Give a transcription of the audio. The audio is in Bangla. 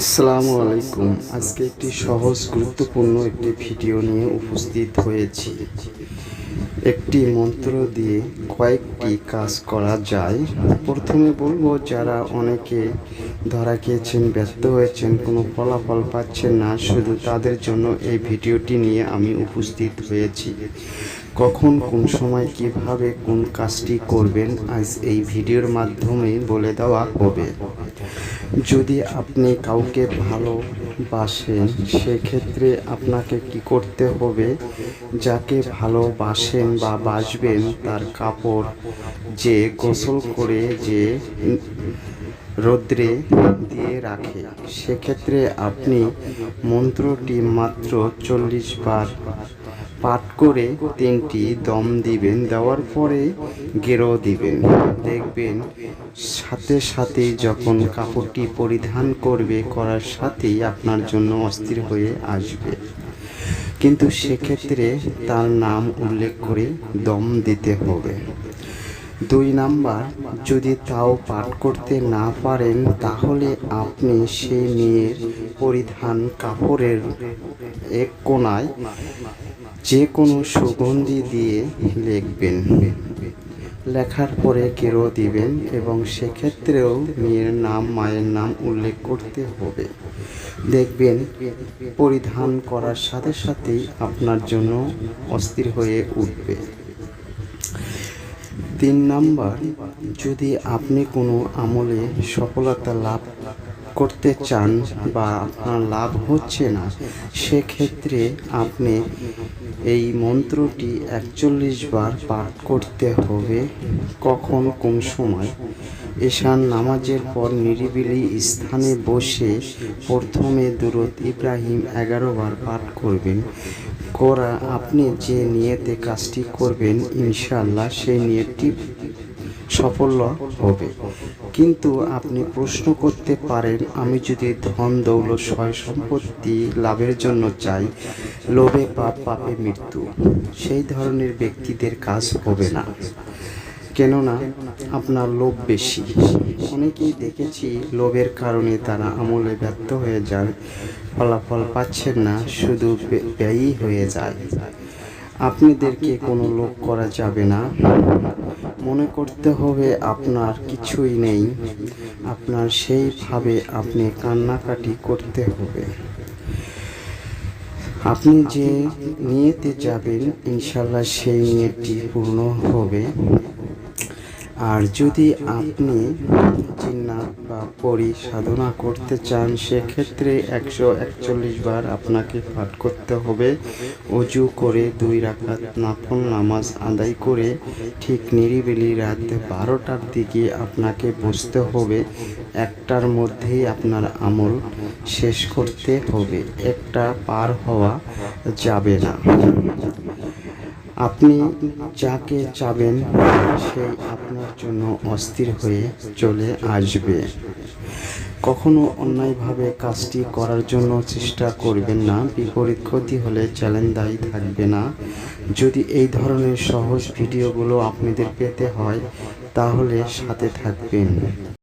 আসসালামু আলাইকুম। আজকে একটি সহজ, গুরুত্বপূর্ণ একটি ভিডিও নিয়ে উপস্থিত হয়েছি। একটি মন্ত্র দিয়ে কয়েকটি কাজ করা যায়। প্রথমে বলব, যারা অনেকে ধরা খেয়েছেন ব্যস্ত হয়েছেন, কোনো ফলাফল পাচ্ছেন না, শুধু তাদের জন্য এই ভিডিওটি নিয়ে আমি উপস্থিত হয়েছি। কখন, কোন সময়, কীভাবে, কোন কাজটি করবেন, আজ এই ভিডিওর মাধ্যমে বলে দেওয়া হবে। যদি আপনি কাউকে ভালোবাসেন, সেক্ষেত্রে আপনাকে কি করতে হবে? যাকে ভালোবাসেন বা বাসবেন, তার কাপড় যে গোসল করে, যে রৌদ্রে দিয়ে রাখে। সেক্ষেত্রে আপনি মন্ত্রটি মাত্র চল্লিশ বার পাঠ করে তিনটি দম দিবেন, দেওয়ার পরে গেরো দিবেন। দেখবেন সাথে সাথে যখন কাপড়টি পরিধান করবে, করার সাথেই আপনার জন্য অস্থির হয়ে আসবে। কিন্তু সেক্ষেত্রে তার নাম উল্লেখ করে দম দিতে হবে। দুই নাম্বার, যদি তাও পাঠ করতে না পারেন, তাহলে আপনি সেই মেয়ের পরিধান কাপড়ের এক কোনায় যে কোনো সুগন্ধি দিয়ে লিখবেন। লেখার পরে কেরো দিবেন এবং সেক্ষেত্রেও মেয়ের নাম, মায়ের নাম উল্লেখ করতে হবে। দেখবেন, পরিধান করার সাথে সাথেই আপনার জন্য অস্থির হয়ে উঠবে। তিন নাম্বার, যদি আপনি কোনো আমলে সফলতা লাভ করতে চান বা আপনার লাভ হচ্ছে না, সেক্ষেত্রে আপনি এই মন্ত্রটি একচল্লিশ বার পাঠ করতে হবে। কখন, কোন সময়? এশান নামাজের পর নিরিবিলি স্থানে বসে প্রথমে দুরত ইব্রাহিম এগারো বার পাঠ করবেন। করা আপনি যে নিয়েতে কাজটি করবেন, ইনশাআল্লাহ সেই নিয়তটি সফল হবে। কিন্তু আপনি প্রশ্ন করতে পারেন, আমি যদি ধন দৌলত, সয় সম্পত্তি লাভের জন্য চাই, লোভে পাপ, পাপে মৃত্যু, সেই ধরনের ব্যক্তিদের কাজ হবে না। কেননা আপনার লোভ বেশি। অনেকেই দেখেছি লোভের কারণে তারা আমলে ব্যর্থ হয়ে যায়। ফলাফল পাচ্ছেন না, শুধু ব্যয়ই হয়ে যায়। আপনাদেরকে কোনো লোভ করা যাবে না। মনে করতে হবে আপনার কিছুই নেই। আপনার সেইভাবে আপনি কান্নাকাটি করতে হবে। আপনি যে নিয়েতে যাবেন, ইনশাল্লাহ সেই নিয়তটি পূর্ণ হবে। আর যদি আপনি জিন্নাত বা পরি সাধনা করতে চান, সেক্ষেত্রে একশো একচল্লিশ বার আপনাকে পাঠ করতে হবে। অজু করে দুই রাখাত নাফল নামাজ আদায় করে ঠিক নিরিবিলি রাত বারোটার দিকে আপনাকে বসতে হবে। একটার মধ্যেই আপনার আমল শেষ করতে হবে। একটা পার হওয়া যাবে না। আপনি যাকে চাবেন সেই আপনার জন্য অস্থির হয়ে চলে আসবে। কখনো অন্যায়ভাবে কাজটি করার জন্য চেষ্টা করবেন না। বিপরীত ক্ষতি হলে চ্যালেঞ্জ দায়ী থাকবে না। যদি এই ধরনের সহজ ভিডিওগুলো আপনাদের পেতে হয়, তাহলে সাথে থাকবেন।